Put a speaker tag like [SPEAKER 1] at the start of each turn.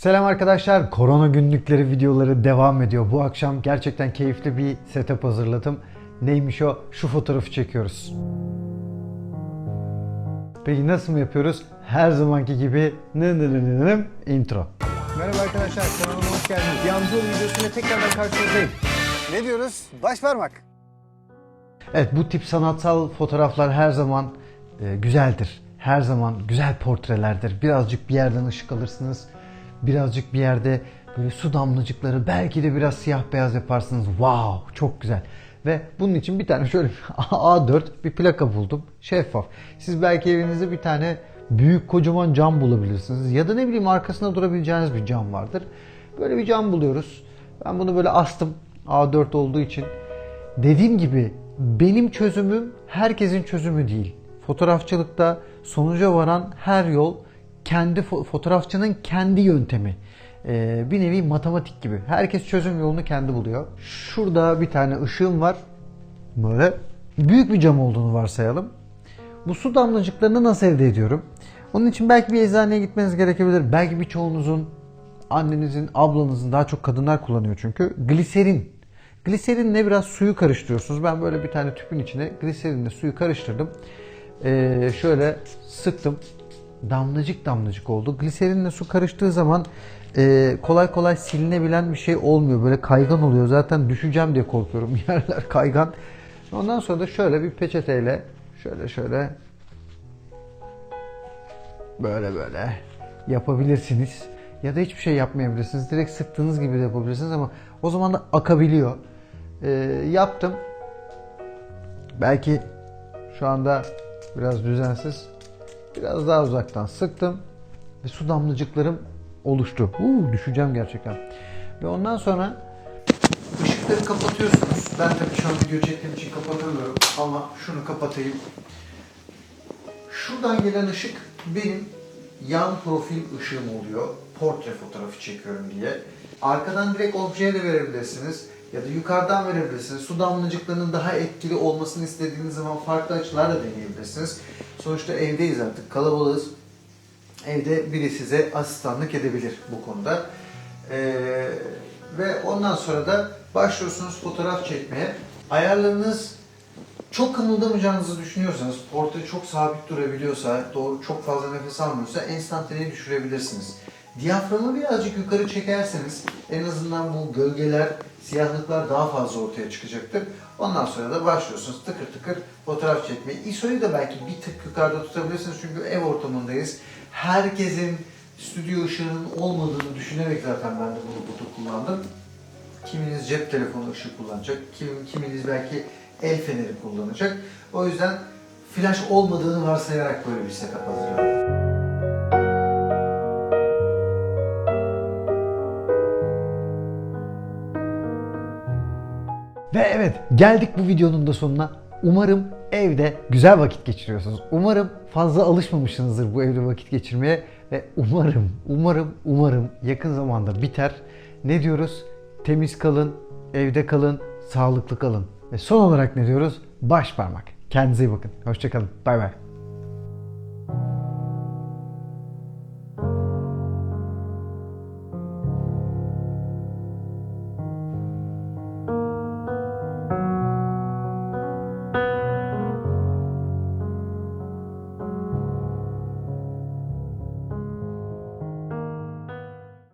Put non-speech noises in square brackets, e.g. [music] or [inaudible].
[SPEAKER 1] Selam arkadaşlar. Korona günlükleri videoları devam ediyor. Bu akşam gerçekten keyifli bir setup hazırladım. Neymiş o? Şu fotoğrafı çekiyoruz. Peki nasıl mı yapıyoruz? Her zamanki gibi nı nı nı nı nı intro.
[SPEAKER 2] Merhaba arkadaşlar, kanalıma hoş geldiniz. Yamcı videosuyla tekrardan karşınızdayım. Ne diyoruz? Baş parmak.
[SPEAKER 1] Evet bu tip sanatsal fotoğraflar her zaman e, güzeldir. Her zaman güzel portrelerdir. Birazcık bir yerden ışık alırsınız. Birazcık bir yerde böyle su damlacıkları belki de biraz siyah beyaz yaparsınız. Wow çok güzel. Ve bunun için bir tane şöyle bir [laughs] A4 bir plaka buldum. Şeffaf. Siz belki evinizde bir tane büyük kocaman cam bulabilirsiniz. Ya da ne bileyim arkasında durabileceğiniz bir cam vardır. Böyle bir cam buluyoruz. Ben bunu böyle astım. A4 olduğu için. Dediğim gibi benim çözümüm herkesin çözümü değil. Fotoğrafçılıkta sonuca varan her yol kendi fo- fotoğrafçının kendi yöntemi. Ee, bir nevi matematik gibi. Herkes çözüm yolunu kendi buluyor. Şurada bir tane ışığım var. Böyle büyük bir cam olduğunu varsayalım. Bu su damlacıklarını nasıl elde ediyorum? Onun için belki bir eczaneye gitmeniz gerekebilir. Belki birçoğunuzun, annenizin, ablanızın daha çok kadınlar kullanıyor çünkü. Gliserin. Gliserinle biraz suyu karıştırıyorsunuz. Ben böyle bir tane tüpün içine gliserinle suyu karıştırdım. Ee, şöyle sıktım. Damlacık damlacık oldu. Gliserinle su karıştığı zaman e, kolay kolay silinebilen bir şey olmuyor. Böyle kaygan oluyor. Zaten düşeceğim diye korkuyorum. [laughs] Yerler kaygan. Ondan sonra da şöyle bir peçeteyle şöyle şöyle böyle böyle yapabilirsiniz. Ya da hiçbir şey yapmayabilirsiniz. Direkt sıktığınız gibi de yapabilirsiniz ama o zaman da akabiliyor. Ee, yaptım. Belki şu anda biraz düzensiz. Biraz daha uzaktan sıktım. Ve su damlacıklarım oluştu. Uuu düşeceğim gerçekten. Ve ondan sonra ışıkları kapatıyorsunuz. Ben tabii şu an video çektiğim için kapatamıyorum. Ama şunu kapatayım. Şuradan gelen ışık benim yan profil ışığım oluyor. Portre fotoğrafı çekiyorum diye. Arkadan direkt objeye de verebilirsiniz. Ya da yukarıdan verebilirsiniz. Su damlacıklarının daha etkili olmasını istediğiniz zaman farklı açılarla deneyebilirsiniz. Sonuçta evdeyiz artık, kalabalığız. Evde biri size asistanlık edebilir bu konuda. Ee, ve ondan sonra da başlıyorsunuz fotoğraf çekmeye. Ayarlarınız çok kımıldamayacağınızı düşünüyorsanız, portre çok sabit durabiliyorsa, doğru çok fazla nefes almıyorsa enstantaneyi düşürebilirsiniz. Diyaframı birazcık yukarı çekerseniz en azından bu gölgeler, siyahlıklar daha fazla ortaya çıkacaktır. Ondan sonra da başlıyorsunuz tıkır tıkır fotoğraf çekmeye. ISO'yu da belki bir tık yukarıda tutabilirsiniz çünkü ev ortamındayız. Herkesin stüdyo ışığının olmadığını düşünerek zaten ben de bunu burada kullandım. Kiminiz cep telefonu ışığı kullanacak, kim, kiminiz belki el feneri kullanacak. O yüzden flash olmadığını varsayarak böyle bir setup hazırladım. Ve evet geldik bu videonun da sonuna. Umarım evde güzel vakit geçiriyorsunuz. Umarım fazla alışmamışsınızdır bu evde vakit geçirmeye. Ve umarım, umarım, umarım yakın zamanda biter. Ne diyoruz? Temiz kalın, evde kalın, sağlıklı kalın. Ve son olarak ne diyoruz? Baş parmak. Kendinize iyi bakın. Hoşçakalın. Bay bay.